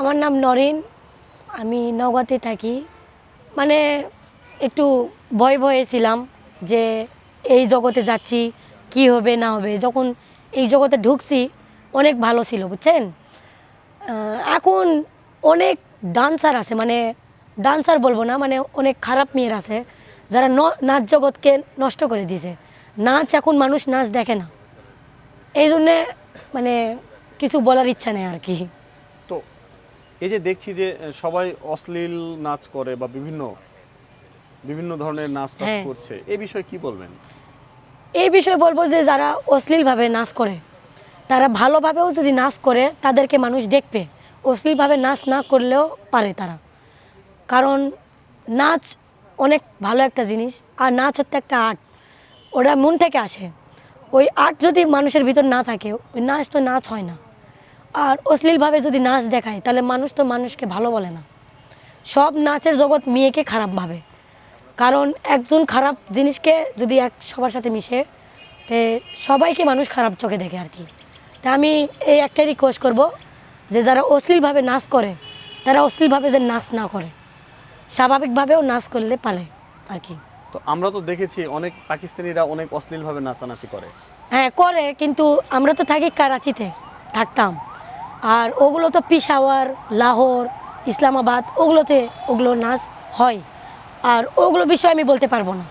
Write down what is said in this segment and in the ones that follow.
আমার নাম নরেন, আমি নওগাঁতে থাকি। মানে একটু ভয় ভয়ে ছিলাম যে এই জগতে যাচ্ছি, কি হবে, না হবে। যখন এই জগতে ঢুকছি, অনেক ভালো ছিল, বুঝছেন? এখন অনেক ডান্সার আছে মানে ডান্সার বলব না মানে অনেক খারাপ মেয়ের আছে, যারা নাচ জগৎকে নষ্ট করে দিয়েছে। নাচ এখন মানুষ নাচ দেখে না। এই জন্যে মানে কিছু বলার ইচ্ছা নেই আর কি। এই যে দেখছি যে সবাই অশ্লীল নাচ করে বা বিভিন্ন বিভিন্ন ধরনের নাচ টাচ হ্যাঁ। করছে। এই বিষয়ে কি বলবেন? এই বিষয়ে বলব যে যারা অশ্লীলভাবে নাচ করে তারা ভালোভাবেও যদি নাচ করে তাদেরকে মানুষ দেখবে। অশ্লীলভাবে নাচ না করলেও পারে তারা। কারণ নাচ অনেক ভালো একটা জিনিস আর নাচ হচ্ছে একটা আর্ট। ওটা মন থেকে আসে। ওই আর্ট যদি মানুষের ভিতর না থাকে ওই নাচ তো নাচ হয় না। আর অশ্লীলভাবে যদি নাচ দেখায় তাহলে মানুষ তো মানুষকে ভালো বলে না। সব নাচের জগৎ মেয়েকে খারাপ ভাবে। কারণ একজন খারাপ জিনিসকে যদি এক সবার সাথে মিশে তে সবাইকে মানুষ খারাপ চোখে দেখে আর কি। তা আমি এই একটাই রিকোয়েস্ট করব যে যারা অশ্লীলভাবে নাচ করে তারা অশ্লীলভাবে যে নাচ না করে। স্বাভাবিকভাবেও নাচ করলে পারে আর কি। তো আমরা তো দেখেছি অনেক পাকিস্তানিরা অনেক অশ্লীলভাবে নাচানাচি করে। হ্যাঁ করে কিন্তু আমরা তো থাকি কারাচিতে থাকতাম। আর ওগুলো তো পিশাওয়ার, লাহোর, ইসলামাবাদ, ওগুলোতে ওগুলো নাচ হয়। আর ওগুলো বিষয়ে আমি বলতে পারব না।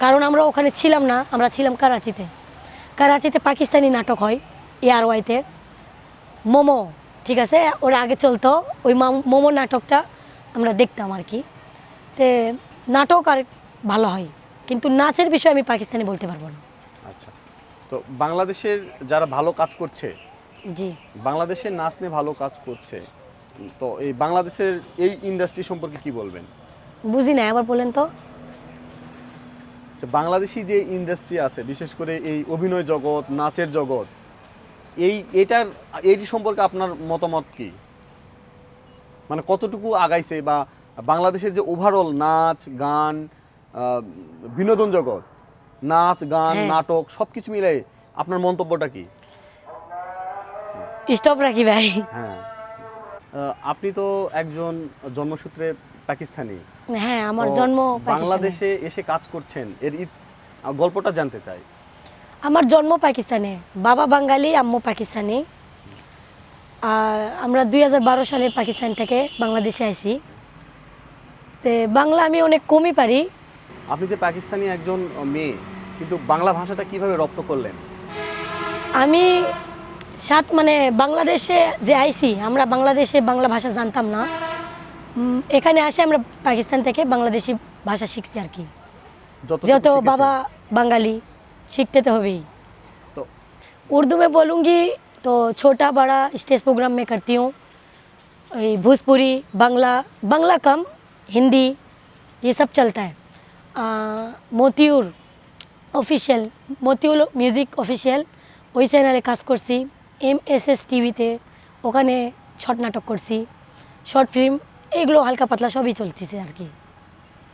কারণ আমরা ওখানে ছিলাম না, আমরা ছিলাম কারাচিতে। কারাচিতে পাকিস্তানি নাটক হয় এয়ারওয়াইতে মোমো, ঠিক আছে? ওরা আগে চলতো, ওই মাম- নাটকটা আমরা দেখতাম আর কি। তে নাটক আর ভালো হয়, কিন্তু নাচের বিষয়ে আমি পাকিস্তানি বলতে পারব না। আচ্ছা। তো বাংলাদেশের যারা ভালো কাজ করছে জি। বাংলাদেশের নাচ নিয়ে ভালো কাজ করছে। তো এই বাংলাদেশের এই ইন্ডাস্ট্রি সম্পর্কে কি বলবেন? বুঝি না আবার বলেন তো। যে বাংলাদেশি যে ইন্ডাস্ট্রি আছে বিশেষ করে এই অভিনয় জগৎ নাচের জগৎ এই এটার এইটি সম্পর্কে আপনার মতামত কি? মানে কতটুকু আগাইছে বা বাংলাদেশের যে ওভারঅল নাচ গান বিনোদন জগৎ নাচ গান হ্যাঁ। নাটক সব কিছু মিলে আপনার মন্তব্যটা কি? স্টপ রাখি ভাই। হ্যাঁ। আপনি তো একজন জন্মসূত্রে পাকিস্তানি। হ্যাঁ আমার জন্ম বাংলাদেশে এসে কাজ করছেন এর গল্পটা জানতে চাই। আমার জন্ম পাকিস্তানে বাবা বাঙালি আম্মু পাকিস্তানি। আর আমরা দুই সালে পাকিস্তান থেকে বাংলাদেশে আসি তে বাংলা আমি অনেক কমই পারি। আপনি যে পাকিস্তানি একজন মেয়ে কিন্তু বাংলা ভাষাটা কীভাবে রপ্ত করলেন? আমি সাত মানে বাংলাদেশে যে আইছি আমরা বাংলাদেশে বাংলা ভাষা জানতাম না উম, এখানে আসে আমরা পাকিস্তান থেকে বাংলাদেশি ভাষা শিখছি আর কি যতটুকু যেহেতু শিখেছেন। বাবা বাঙালি শিখতে তো হবেই তো उर्दू में बोलूँगी तो छोटा बड़ा स्टेज प्रोग्राम में करती हूँ ये भोजपुरी बांग्ला बांग्ला कम हिंदी ये सब चलता है आ, Motiur official Motiul music official ওই চ্যানেলে কাজ করছি এম এস এস টিভিতে ওখানে শর্ট নাটক করছি, শর্ট ফিল্ম এগুলো হালকা পাতলা সবই চলতেছে আর কি।